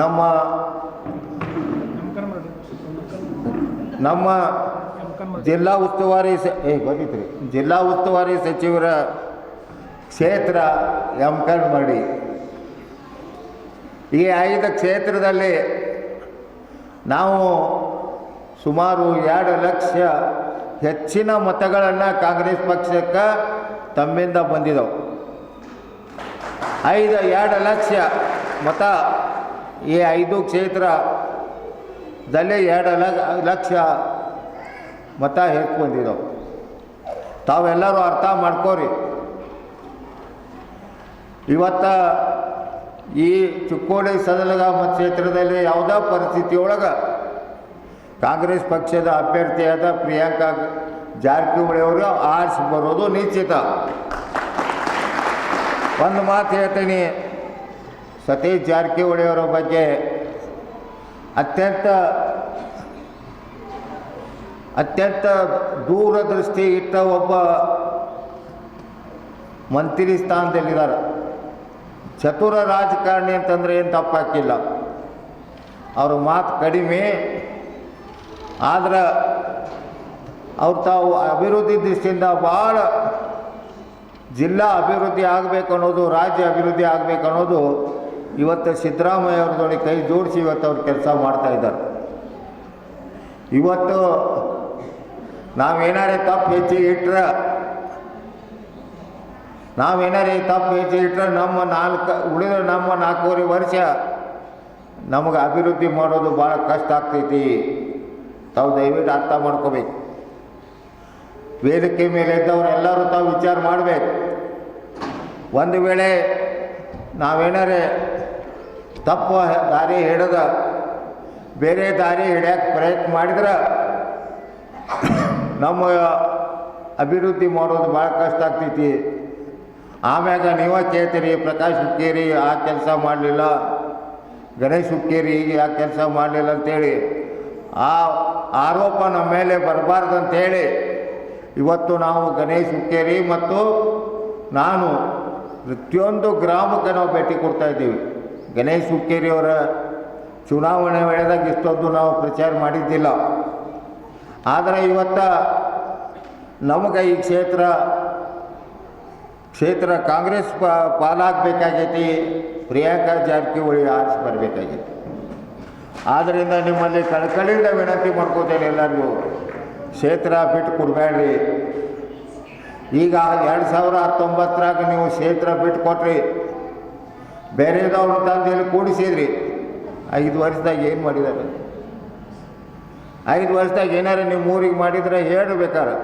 ನಮ್ಮ ನಮ್ಮ ಜಿಲ್ಲಾ ಉಸ್ತುವಾರಿ ಸ ಜಿಲ್ಲಾ ಉಸ್ತುವಾರಿ ಸಚಿವರ ಕ್ಷೇತ್ರ ಮಾಡಿ. ಈ ಐದು ಕ್ಷೇತ್ರದಲ್ಲಿ ನಾವು ಸುಮಾರು ಎರಡು ಲಕ್ಷ ಹೆಚ್ಚಿನ ಮತಗಳನ್ನು ಕಾಂಗ್ರೆಸ್ ಪಕ್ಷಕ್ಕೆ ತಮ್ಮಿಂದ ಬಂದಿದ್ದವು ಐದು, ಎರಡು ಲಕ್ಷ ಮತ ಈ ಐದು ಕ್ಷೇತ್ರದಲ್ಲಿ ಎರಡು ಲಕ್ಷ ಮತ ಹೇಗೆ ಬಂದಿದ್ದವು ತಾವೆಲ್ಲರೂ ಅರ್ಥ ಮಾಡ್ಕೋರಿ. ಇವತ್ತ ಈ ಚಿಕ್ಕೋಡಿ ಸದಲಗ ಮತಕ್ಷೇತ್ರದಲ್ಲಿ ಯಾವುದೇ ಪರಿಸ್ಥಿತಿ ಒಳಗೆ ಕಾಂಗ್ರೆಸ್ ಪಕ್ಷದ ಅಭ್ಯರ್ಥಿಯಾದ ಪ್ರಿಯಾಂಕಾ ಜಾರಕಿಹೊಳಿ ಅವರು ಆರಿಸಿ ಬರೋದು ನಿಶ್ಚಿತ. ಒಂದು ಮಾತು ಹೇಳ್ತೀನಿ. ಸತೀಶ್ ಜಾರಕಿಹೊಳಿ ಅವರ ಬಗ್ಗೆ ಅತ್ಯಂತ ಅತ್ಯಂತ ದೂರದೃಷ್ಟಿ ಇಟ್ಟ ಒಬ್ಬ ಮಂತ್ರಿ ಸ್ಥಾನದಲ್ಲಿದ್ದಾರೆ. ಚತುರ ರಾಜಕಾರಣಿ ಅಂತಂದರೆ ಏನು ತಪ್ಪಾಕಿಲ್ಲ. ಅವ್ರ ಮಾತು ಕಡಿಮೆ, ಆದ್ರೆ ಅವ್ರು ತಾವು ಅಭಿವೃದ್ಧಿ ದೃಷ್ಟಿಯಿಂದ ಭಾಳ ಜಿಲ್ಲಾ ಅಭಿವೃದ್ಧಿ ಆಗಬೇಕು ಅನ್ನೋದು, ರಾಜ್ಯ ಅಭಿವೃದ್ಧಿ ಆಗಬೇಕು ಅನ್ನೋದು ಇವತ್ತು ಸಿದ್ದರಾಮಯ್ಯ ಅವ್ರದೊಳಗೆ ಕೈ ಜೋಡಿಸಿ ಇವತ್ತು ಅವ್ರು ಕೆಲಸ ಮಾಡ್ತಾ ಇದ್ದಾರೆ. ಇವತ್ತು ನಾವೇನಾರೇ ತಪ್ಪು ಹೆಚ್ಚಿ ಇಟ್ಟರೆ ನಾವೇನಾರೇ ತಪ್ಪು ಹೆಚ್ಚಿ ಇಟ್ಟರೆ ನಮ್ಮ ನಾಲ್ಕು, ಉಳಿದ ನಮ್ಮ ನಾಲ್ಕೂವರೆ ವರ್ಷ ನಮಗೆ ಅಭಿವೃದ್ಧಿ ಮಾಡೋದು ಭಾಳ ಕಷ್ಟ ಆಗ್ತೈತಿ. ತಾವು ದಯವಿಟ್ಟು ಅರ್ಥ ಮಾಡ್ಕೋಬೇಕು. ವೇದಿಕೆ ಮೇಲೆ ಇದ್ದವರೆಲ್ಲರೂ ತಾವು ವಿಚಾರ ಮಾಡಬೇಕು. ಒಂದು ವೇಳೆ ನಾವೇನಾರೇ ತಪ್ಪು ದಾರಿ ಹಿಡಿದ, ಬೇರೆ ದಾರಿ ಹಿಡಿಯಕ್ಕೆ ಪ್ರಯತ್ನ ಮಾಡಿದ್ರೆ ನಮ್ಮ ಅಭಿವೃದ್ಧಿ ಮಾಡೋದು ಭಾಳ ಕಷ್ಟ ಆಗ್ತೈತಿ. ಆಮ್ಯಾಗ ನೀವ ಕೇಳ್ತೀರಿ, ಪ್ರಕಾಶ್ ಹುಕ್ಕೇರಿ ಆ ಕೆಲಸ ಮಾಡಲಿಲ್ಲ, ಗಣೇಶ್ ಹುಕ್ಕೇರಿ ಈಗ ಆ ಕೆಲಸ ಮಾಡಲಿಲ್ಲ ಅಂತೇಳಿ. ಆ ಆರೋಪ ನಮ್ಮ ಮೇಲೆ ಬರಬಾರ್ದು ಅಂತೇಳಿ ಇವತ್ತು ನಾವು ಗಣೇಶ್ ಹುಕ್ಕೇರಿ ಮತ್ತು ನಾನು ಪ್ರತಿಯೊಂದು ಗ್ರಾಮಕ್ಕೆ ನಾವು ಭೇಟಿ ಕೊಡ್ತಾ ಇದ್ದೀವಿ. ಗಣೇಶ್ ಹುಕ್ಕೇರಿಯವರ ಚುನಾವಣೆ ವೇಳೆದಾಗ ಇಷ್ಟೊಂದು ನಾವು ಪ್ರಚಾರ ಮಾಡಿದ್ದಿಲ್ಲ. ಆದರೆ ಇವತ್ತು ನಮಗೆ ಈ ಕ್ಷೇತ್ರ ಕ್ಷೇತ್ರ ಕಾಂಗ್ರೆಸ್ ಪ, ಪಾಲಾಗಬೇಕಾಗೈತಿ, ಪ್ರಿಯಾಂಕಾ ಜಾರಕಿಹೊಳಿ ಆರಿಸಿ ಬರಬೇಕಾಗೈತಿ. ಆದ್ದರಿಂದ ನಿಮ್ಮಲ್ಲಿ ಕಳಕಳಿಯಿಂದ ವಿನಂತಿ ಮಾಡ್ಕೋತೇನೆ ಎಲ್ಲರಿಗೂ, ಕ್ಷೇತ್ರ ಬಿಟ್ಟು ಕೊಡಬೇಡ್ರಿ. ಈಗ ಎರಡು ಸಾವಿರ ಹತ್ತೊಂಬತ್ತರಾಗ ನೀವು ಕ್ಷೇತ್ರ ಬಿಟ್ಟು ಕೊಟ್ರಿ ಬೇರೆದವ್ರು ಅವ್ರ ತಂದೆಯಲ್ಲಿ ಕೂಡಿಸಿದ್ರಿ ಐದು ವರ್ಷದಾಗ ಏನು ಮಾಡಿದ್ದಾರೆ ಐದು ವರ್ಷದಾಗ ಏನಾರು ನಿಮ್ಮ ಊರಿಗೆ ಮಾಡಿದ್ರೆ ಹೇಳ್ಬೇಕಾರೆ.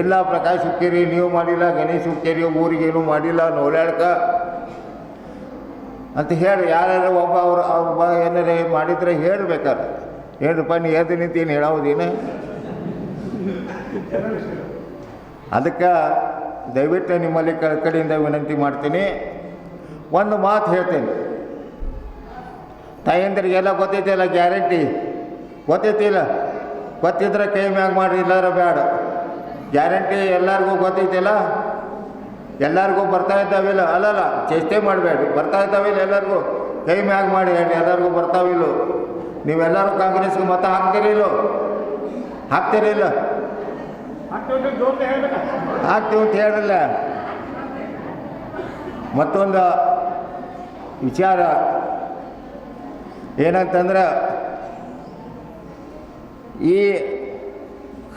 ಇಲ್ಲ ಪ್ರಕಾಶ್ ಹುಕ್ಕೇರಿ ನೀವು ಮಾಡಿಲ್ಲ, ಗಣೇಶ್ ಹುಕ್ಕೇರಿ ಊರಿಗೇನು ಏನೂ ಮಾಡಿಲ್ಲ ನೋಡ್ಯಾಡ್ಕ ಅಂತ ಹೇಳಿ ಯಾರ್ಯಾರು ಒಬ್ಬ ಅವ್ರು, ಒಬ್ಬ ಮಾಡಿದರೆ ಮಾಡಿದ್ರೆ ಹೇಳ್ಬೇಕಾರೆ. ಹೇಳ್ರಪ್ಪ, ನೀ ಎದ್ದು ಏನು ಹೇಳೋದೇನು ಅದಕ್ಕೆ ದಯವಿಟ್ಟು ನಿಮ್ಮಲ್ಲಿ ಕಡೆಯಿಂದ ವಿನಂತಿ ಮಾಡ್ತೀನಿ. ಒಂದು ಮಾತು ಹೇಳ್ತೀನಿ. ತಾಯಂದ್ರಿಗೆಲ್ಲ ಗೊತ್ತೈತಿಲ್ಲ ಗ್ಯಾರಂಟಿ. ಗೊತ್ತೈತಿಲ್ಲ ಗೊತ್ತಿದ್ರೆ ಕೈ ಮ್ಯಾಗ ಮಾಡಿ ಇಲ್ಲಾರ ಬೇಡ ಗ್ಯಾರಂಟಿ ಎಲ್ಲರಿಗೂ ಗೊತ್ತೈತಿಲ್ಲ ಎಲ್ಲರಿಗೂ ಬರ್ತಾ ಇದ್ದಾವಿಲ್ಲ. ಅಲ್ಲಲ್ಲ, ಚೇಷ್ಟೆ ಮಾಡಬೇಡ್ರಿ. ಬರ್ತಾ ಇದ್ದಾವಿಲ್ಲ ಎಲ್ಲರಿಗೂ. ಕೈ ಮ್ಯಾಗ ಮಾಡಿ ಹೇಳಿ ಎಲ್ಲರಿಗೂ ಬರ್ತಾವಿಲ್ಲ. ನೀವೆಲ್ಲರೂ ಕಾಂಗ್ರೆಸ್ಗೆ ಮತ ಹಾಕ್ತಿರಲಿಲ್ಲ ಹಾಕ್ತಿರಲಿಲ್ಲ ಹಾಕ್ತೀವಿ ಅಂತ ಹೇಳಿಲ್ಲ ಮತ್ತೊಂದು ವಿಚಾರ ಏನಂತಂದ್ರೆ ಈ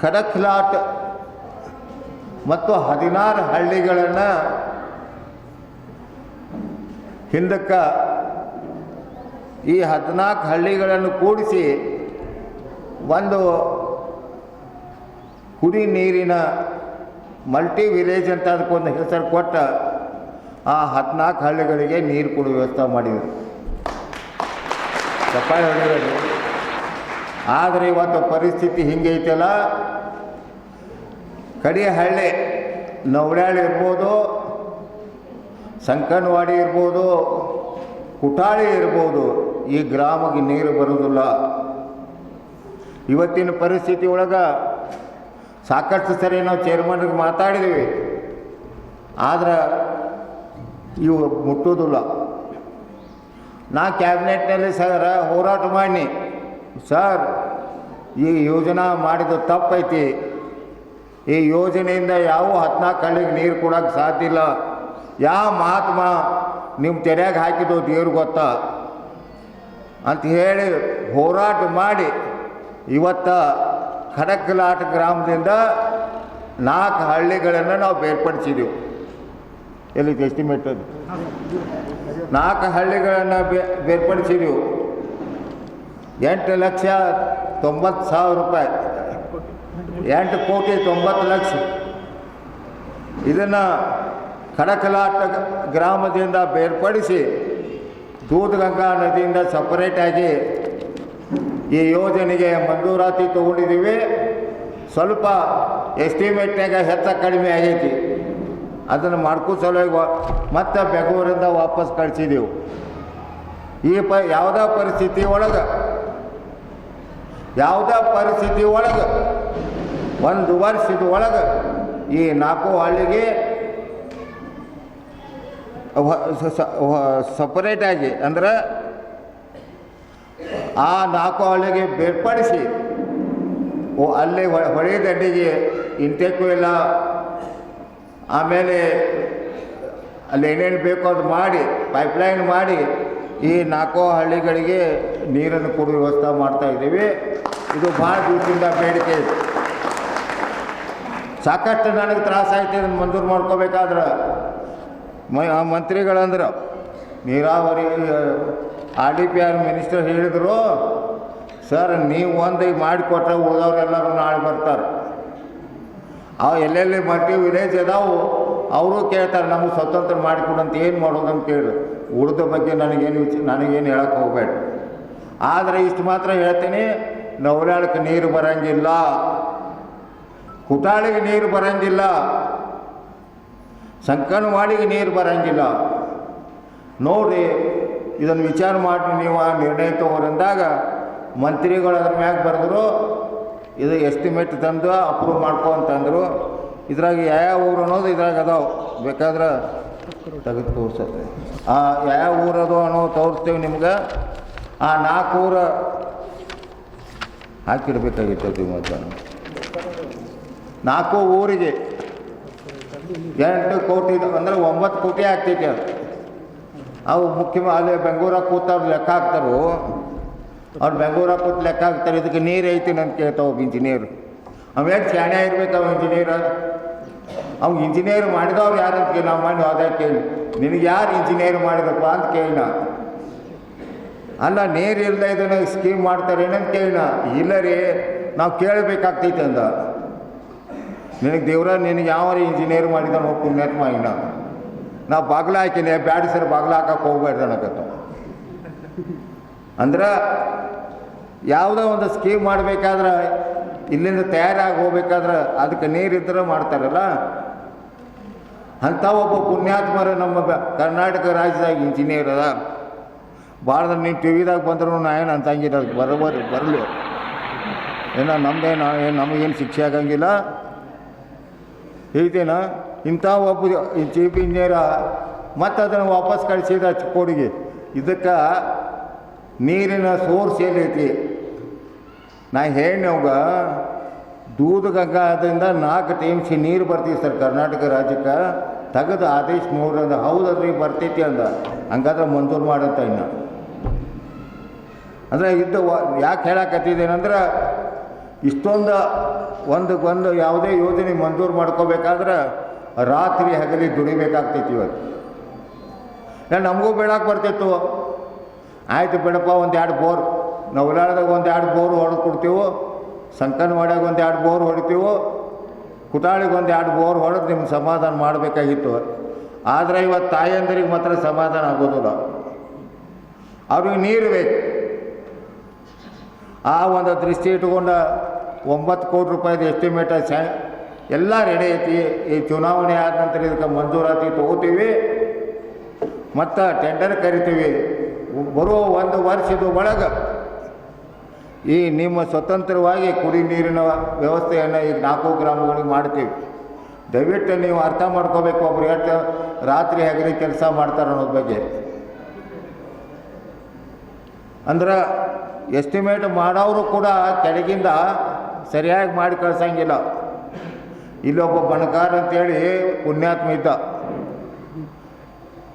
ಖಡಕ್ಲಾಟ್ ಮತ್ತು ಹದಿನಾರು ಹಳ್ಳಿಗಳನ್ನು ಹಿಂದಕ್ಕೆ ಈ ಹದಿನಾಲ್ಕು ಹಳ್ಳಿಗಳನ್ನು ಕೂಡಿಸಿ ಒಂದು ಕುಡಿ ನೀರಿನ ಮಲ್ಟಿ ವಿಲೇಜ್ ಅಂತ ಅದಕ್ಕೊಂದು ಹೆಸರು ಕೊಟ್ಟ ಆ ಹದಿನಾಲ್ಕು ಹಳ್ಳಿಗಳಿಗೆ ನೀರು ಕೊಡುವ ವ್ಯವಸ್ಥೆ ಮಾಡಿದರು. ಚಪ್ಪಾಳೆ ಆದರೆ ಇವತ್ತು ಪರಿಸ್ಥಿತಿ ಹಿಂಗೆ ಐತಲ್ಲ? ಕಡಿಯ ಹಳ್ಳಿ ನವಳ್ಯಾಳು ಇರ್ಬೋದು, ಸಂಕನವಾಡಿ ಇರ್ಬೋದು, ಕುಟಾಳಿ ಇರ್ಬೋದು, ಈ ಗ್ರಾಮಕ್ಕೆ ನೀರು ಬರೋದಿಲ್ಲ ಇವತ್ತಿನ ಪರಿಸ್ಥಿತಿ ಒಳಗೆ ಸಾಕಷ್ಟು ಸರಿ ನಾವು ಚೇರ್ಮನ್ಗೆ ಮಾತಾಡಿದ್ದೀವಿ ಆದ್ರೆ ಇವು ಮುಟ್ಟೋದಿಲ್ಲ ನಾ ಕ್ಯಾಬಿನೆಟ್ನಲ್ಲಿ ಸರ್, ಹೋರಾಟ ಮಾಡಿ ಸರ್, ಈ ಯೋಜನಾ ಮಾಡಿದ ತಪ್ಪೈತಿ. ಈ ಯೋಜನೆಯಿಂದ ಯಾವ ಹದಿನಾಲ್ಕು ಹಳ್ಳಿಗೆ ನೀರು ಕೊಡೋಕ್ಕೆ ಸಾಧ್ಯ ಇಲ್ಲ. ಯಾವ ಮಹಾತ್ಮ ನಿಮ್ಮ ತೆರೆಯಾಗಿ ಹಾಕಿದ್ದು ದೇವ್ರು ಗೊತ್ತಾ? ಅಂತ ಹೇಳಿ ಹೋರಾಟ ಮಾಡಿ. ಇವತ್ತ ಖಡಕ್ಲಾಟ ಗ್ರಾಮದಿಂದ ನಾಲ್ಕು ಹಳ್ಳಿಗಳನ್ನು ನಾವು ಬೇರ್ಪಡಿಸಿದೆವು. ಎಲ್ಲಿ ಎಸ್ಟಿಮೇಟ್ ನಾಲ್ಕು ಹಳ್ಳಿಗಳನ್ನು ಬೇರ್ಪಡಿಸಿದೆವು. ಎಂಟು ಲಕ್ಷ ತೊಂಬತ್ತು ಸಾವಿರ ರೂಪಾಯಿ. ಎಂಟು ಕೋಟಿ ತೊಂಬತ್ತು ಲಕ್ಷ. ಇದನ್ನು ಕಡಕಲಾಟ ಗ್ರಾಮದಿಂದ ಬೇರ್ಪಡಿಸಿ ದೂಧಗಂಗಾ ನದಿಯಿಂದ ಸಪರೇಟಾಗಿ ಈ ಯೋಜನೆಗೆ ಮಂಜೂರಾತಿ ತೊಗೊಂಡಿದ್ದೀವಿ. ಸ್ವಲ್ಪ ಎಸ್ಟಿಮೇಟ್ನಾಗ ಹೆಚ್ಚ ಕಡಿಮೆ ಆಗೈತಿ. ಅದನ್ನು ಮಾಡ್ಕೋ ಸಲುವಾಗಿ ಮತ್ತೆ ಬೆಂಗಳೂರಿಂದ ವಾಪಸ್ ಕಳಿಸಿದೆವು. ಈ ಪ ಯಾವುದೇ ಪರಿಸ್ಥಿತಿ ಒಳಗೆ. ಯಾವುದೇ ಪರಿಸ್ಥಿತಿ ಒಳಗೆ. ಒಂದು ವರ್ಷದ ಒಳಗೆ ಈ ನಾಲ್ಕು ಹಳ್ಳಿಗೆ ಸಪರೇಟಾಗಿ ಅಂದ್ರೆ ಆ ನಾಲ್ಕು ಹಳ್ಳಿಗೆ ಬೇರ್ಪಡಿಸಿ ಅಲ್ಲಿ ಹೊಳೆ ದಂಡಿಗೆ ಇಂಟೆಕ್ಕು ಇಲ್ಲ ಆಮೇಲೆ ಅಲ್ಲಿ ಏನೇನು ಬೇಕೋ ಅದು ಮಾಡಿ ಪೈಪ್ಲೈನ್ ಮಾಡಿ, ಈ ನಾಲ್ಕೋ ಹಳ್ಳಿಗಳಿಗೆ ನೀರನ್ನು ಕೊಡುವ ವ್ಯವಸ್ಥೆ ಮಾಡ್ತಾ ಇದ್ದೀವಿ. ಇದು ಭಾಳ ದಿವಸದಿಂದ ಬೇಡಿಕೆ ಇದೆ. ಸಾಕಷ್ಟು ನನಗೆ ತ್ರಾಸ ಆಯ್ತು ಇದನ್ನು ಮಂಜೂರು ಮಾಡ್ಕೋಬೇಕಾದ್ರೆ. ಮಂತ್ರಿಗಳಂದ್ರೆ, ನೀರಾವರಿ R D P R minister ಹೇಳಿದರು, ಸರ್, ನೀವು ಒಂದು ಮಾಡಿಕೊಟ್ರೆ ಉಳಿದವ್ರೆಲ್ಲರೂ ನಾಳೆ ಬರ್ತಾರೆ. ಅವು ಎಲ್ಲೆಲ್ಲಿ ಮಲ್ಟಿ ವಿಲೇಜ್ ಅದಾವು, ಅವರು ಕೇಳ್ತಾರೆ, ನಮಗೆ ಸ್ವತಂತ್ರ ಮಾಡಿಕೊಡಂತ ಏನು ಮಾಡೋದು? ಅಂತ ಕೇಳಿ ಉಳಿದ ಬಗ್ಗೆ ನನಗೇನು ವಿಚ, ನನಗೇನು ಹೇಳಕ್ಕೆ ಹೋಗಬೇಡ. ಆದರೆ ಇಷ್ಟು ಮಾತ್ರ ಹೇಳ್ತೀನಿ, ನವಲಾಳಕ್ಕೆ ನೀರು ಬರಂಗಿಲ್ಲ. ಕುಟಾಳಿಗೆ ನೀರು ಬರಂಗಿಲ್ಲ. ಸಂಕನವಾಡಿಗೆ ನೀರು ಬರಂಗಿಲ್ಲ. ನೋಡಿ ಇದನ್ನು ವಿಚಾರ ಮಾಡಿ ನೀವು ಆ ನಿರ್ಣಯ ತಗೋರಂದಾಗ ಮಂತ್ರಿಗಳು ಅದ್ರ ಮ್ಯಾಗ ಬರೆದ್ರು ಇದು ಎಸ್ಟಿಮೇಟ್ ತಂದು ಅಪ್ರೂವ್ ಮಾಡ್ಕೊ ಅಂತಂದರು. ಇದ್ರಾಗ ಯಾವ ಊರು ಅನ್ನೋದು ಇದ್ರಾಗ ಅದಾವೆ. ಬೇಕಾದ್ರೆ ತೆಗೆದು ತೋರಿಸತ್ತೆ ಆ ಯಾವ ಊರದೋ ಅನ್ನೋ ತೋರಿಸ್ತೀವಿ ನಿಮ್ಗೆ. ಆ ನಾಲ್ಕು ಊರು ಹಾಕಿಡ್ಬೇಕಾಗಿತ್ತು ಮತ್ತು ನಾಲ್ಕು ಊರಿಗೆ ಎಂಟು ಕೋಟಿ ಅಂದರೆ ಒಂಬತ್ತು ಕೋಟಿ ಆಗ್ತೈತೆ ಅವು ಮುಖ್ಯ ಅಲ್ಲಿ ಬೆಂಗಳೂರಾಗ ಕೂತವ್ರು ಲೆಕ್ಕ ಹಾಕ್ತಾರು. ಅವ್ರು ಬೆಂಗಳೂರಾಗ ಕೂತು ಲೆಕ್ಕ ಹಾಕ್ತಾರೆ, ಇದಕ್ಕೆ ನೀರು ಐತಿ ಅಂತ ಕೇಳ್ತಾವ ಒಬ್ಬ ಇಂಜಿನಿಯರ್ ಅವೇನು ಶಾಣೆ ಇರ್ಬೇಕು ಅವ ಇಂಜಿನಿಯರ್ ಅವ್ನು ಇಂಜಿನಿಯರ್ ಮಾಡಿದವ್ರು ಯಾರು ಅಂತ ಕೇಳಿ, ನಾವು ಮಾಡಿ ಅದೇ ಕೇಳಿ. ನಿನಗೆ ಯಾರು ಇಂಜಿನಿಯರ್ ಮಾಡಿದಪ್ಪ ಅಂತ ಕೇಳಿನ. ಅಲ್ಲ, ನೀರು ಇಲ್ಲದೆ ಇದನ್ನು ಸ್ಕೀಮ್ ಮಾಡ್ತಾರೆ ಏನಂತ ಕೇಳಿನ. ಇಲ್ಲ ರೀ, ನಾವು ಕೇಳಬೇಕಾಗ್ತೈತೆ ಅಂದ. ನಿನಗೆ ದೇವ್ರ, ನಿನಗೆ ಯಾವ ಇಂಜಿನಿಯರ್ ಮಾಡಿದಾನೋ ಪುಣ್ಯಾತ್ಮ ಇನ್ನ ನಾವು ಬಾಗ್ಲ ಹಾಕಿನಿ, ಬ್ಯಾಡ ಸರ್, ಬಾಗ್ಲ ಹಾಕಕ್ಕೆ ಅನ್ನಕತ್ತ ಅಂದ್ರೆ ಯಾವುದೋ ಒಂದು ಸ್ಕೀಮ್ ಮಾಡಬೇಕಾದ್ರೆ ಇಲ್ಲಿಂದ ತಯಾರಾಗಿ ಹೋಗ್ಬೇಕಾದ್ರೆ ಅದಕ್ಕೆ ನೀರಿದ್ರೆ ಮಾಡ್ತಾರಲ್ಲ? ಅಂಥ ಒಬ್ಬ ಪುಣ್ಯಾತ್ಮರು ನಮ್ಮ ಕರ್ನಾಟಕ ರಾಜ್ಯದಾಗ ಇಂಜಿನಿಯರ್ ಅದ. ಭಾಳ ನೀವು ಟಿ ವಿದಾಗ ಬಂದ್ರು ನಾ ಏನು ಅಂತಂಗಿಲ್ಲ ಬರೋಬರಿ, ಬರಲಿ. ಏನೋ ನಮ್ದೇನು, ಏನು ನಮಗೇನು ಶಿಕ್ಷೆ ಆಗಂಗಿಲ್ಲ. ಹೇಳ್ತೇನ, ಇಂಥ ಒಬ್ಬ ಚೀಫ್ ಇಂಜಿನಿಯರ ಮತ್ತು ಅದನ್ನು ವಾಪಸ್ ಕಳಿಸಿದ ಚಿಕ್ಕೋಡಿಗೆ. ಇದಕ್ಕೆ ನೀರಿನ ಸೋರ್ಸ್ ಏನೈತಿ? ನಾ ಹೇಳಿ ಅವಾಗ ದೂಧಗಂಗಾದಿಂದ ನಾಲ್ಕು ಟಿ ಎಂ ಸಿ ನೀರು ಬರ್ತೀವಿ ಸರ್ ಕರ್ನಾಟಕ ರಾಜ್ಯಕ್ಕೆ. ತೆಗೆದು ಆದೇಶ ನೋಡ್ರಂದ ಹೌದಲ್ರಿ ಬರ್ತೈತಿ ಅಂದ. ಹಂಗಾದ್ರೆ ಮಂಜೂರು ಮಾಡಂತ ಇನ್ನು. ಅಂದರೆ ಇದ್ದ ಯಾಕೆ ಹೇಳಕತ್ತಿದ್ದೇನೆಂದ್ರೆ, ಇಷ್ಟೊಂದು ಒಂದು ಒಂದು ಯಾವುದೇ ಯೋಜನೆ ಮಂಜೂರು ಮಾಡ್ಕೋಬೇಕಾದ್ರೆ ರಾತ್ರಿ ಹಗಲಿ ದುಡಿಬೇಕಾಗ್ತೈತಿ ಇವತ್ತು. ನಮಗೂ ಬೇಡಕ್ಕೆ ಬರ್ತಿತ್ತು. ಆಯ್ತು ಬಿಡಪ್ಪ, ಒಂದು ಎರಡು ಬೋರ್. ನವಲಾಳದಾಗ ಒಂದು ಎರಡು ಬೋರ್ ಹೊಡೆದು ಕೊಡ್ತೀವೋ, ಸಂಕನವಾಡ್ಯಾಗ ಒಂದು ಎರಡು ಬೋರ್ ಹೊಡಿತೀವೋ ಕುಟಾಳಿಗೆ ಒಂದು ಎರಡು ಬೋರ್ ಹೊಡೆದು ನಿಮ್ಗೆ ಸಮಾಧಾನ ಮಾಡಬೇಕಾಗಿತ್ತು. ಆದರೆ ಇವತ್ತು ತಾಯಂದಿರಿಗೆ ಮಾತ್ರ ಸಮಾಧಾನ ಆಗೋದಿಲ್ಲ. ಅವ್ರಿಗೆ ನೀರು ಬೇಕು. ಆ ಒಂದು ದೃಷ್ಟಿ ಇಟ್ಕೊಂಡು ಒಂಬತ್ತು ಕೋಟಿ ರೂಪಾಯಿದ ಎಸ್ಟಿಮೇಟ ಸ್ಯಾ ಎಲ್ಲ ರೆಡಿ ಐತಿ. ಈ ಚುನಾವಣೆ ಆದ ನಂತರ ಇದಕ್ಕೆ ಮಂಜೂರಾತಿ ತೊಗೋತೀವಿ. ಮತ್ತು ಟೆಂಡರ್ ಕರಿತೀವಿ. ಬರುವ ಒಂದು ವರ್ಷದ ಒಳಗೆ ಈ ನಿಮ್ಮ ಸ್ವತಂತ್ರವಾಗಿ ಕುಡಿ ನೀರಿನ ವ್ಯವಸ್ಥೆಯನ್ನು ಈಗ ನಾಲ್ಕು ಗ್ರಾಮಗಳಿಗೆ ಮಾಡ್ತೀವಿ. ದಯವಿಟ್ಟು ನೀವು ಅರ್ಥ ಮಾಡ್ಕೋಬೇಕು ಒಬ್ರು ಎಷ್ಟು ರಾತ್ರಿ ಹೆಗರಿ ಕೆಲಸ ಮಾಡ್ತಾರೆ ಅನ್ನೋದ್ರ ಬಗ್ಗೆ. ಅಂದ್ರೆ ಎಸ್ಟಿಮೇಟ್ ಮಾಡೋರು ಕೂಡ ಕೆಳಗಿಂದ ಸರಿಯಾಗಿ ಮಾಡಿ ಕಳ್ಸಂಗಿಲ್ಲ. ಇಲ್ಲೊಬ್ಬ ಬಣಕಾರ್ ಅಂತೇಳಿ ಪುಣ್ಯಾತ್ಮ ಇದ್ದ.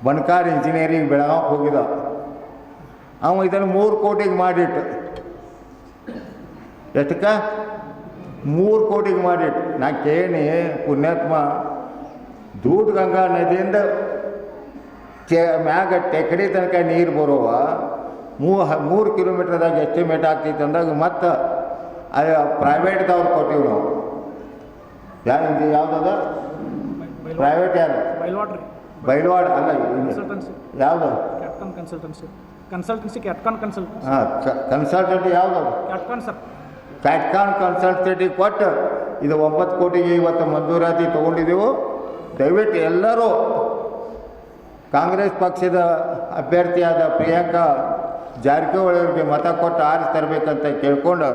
ಬಣಕಾರ್ ಇಂಜಿನಿಯರಿಂಗ್ ಬೆಳಗಾವ್ ಹೋಗಿದ್ದ. ಅವ ಇದನ್ನು ಮೂರು ಕೋಟಿಗೆ ಮಾಡಿಟ್ಟು. ಎಷ್ಟಕ್ಕ? ಮೂರು ಕೋಟಿಗೆ ಮಾಡಿಟ್ಟು. ನಾ ಕೇಳಿ ಪುಣ್ಯಾತ್ಮ ದೂಧಗಂಗಾ ನದಿಯಿಂದ ಚೆ ಮ್ಯಾಗ ಟೆಕಡಿ ತನಕ ನೀರು ಬರುವ ಮೂ ಮೂರು ಕಿಲೋಮೀಟ್ರ್ದಾಗ ಎಸ್ಟಿಮೇಟ್ ಆಗ್ತೈತೆ ಅಂದಾಗ ಮತ್ತೆ ಅದು ಪ್ರೈವೇಟ್ದವ್ರು ಕೊಟ್ಟಿವಿ ನಾವು ಯಾರು ಯಾವುದದ? ಪ್ರೈವೇಟ್ ಯಾರು? ಬೈಲ್ವಾಡ್ರಿ. ಬೈಲ್ವಾಡ್ ಅಲ್ಲ ಯಾವುದು? Captain consultancy consultancy Catcon consult ಹಾಂ ಕನ್ಸಲ್ಟೆಂಟ್ ಯಾವುದು ಕ್ಯಾಟ್ಕಾನ್ ಸರ್ ಕ್ಯಾಟ್ಕಾನ್ ಕನ್ಸಲ್ಟೆಂಟಿ ಕೊಟ್ಟು ಇದು ಒಂಬತ್ತು ಕೋಟಿಗೆ ಇವತ್ತು ಮಂಜೂರಾತಿ ತೊಗೊಂಡಿದ್ದೆವು ದಯವಿಟ್ಟು ಎಲ್ಲರೂ ಕಾಂಗ್ರೆಸ್ ಪಕ್ಷದ ಅಭ್ಯರ್ಥಿಯಾದ ಪ್ರಿಯಾಂಕಾ ಜಾರಕಿಹೊಳಿ ಅವರಿಗೆ ಮತ ಕೊಟ್ಟು ಆರಿಸಿ ತರಬೇಕಂತ ಕೇಳ್ಕೊಂಡು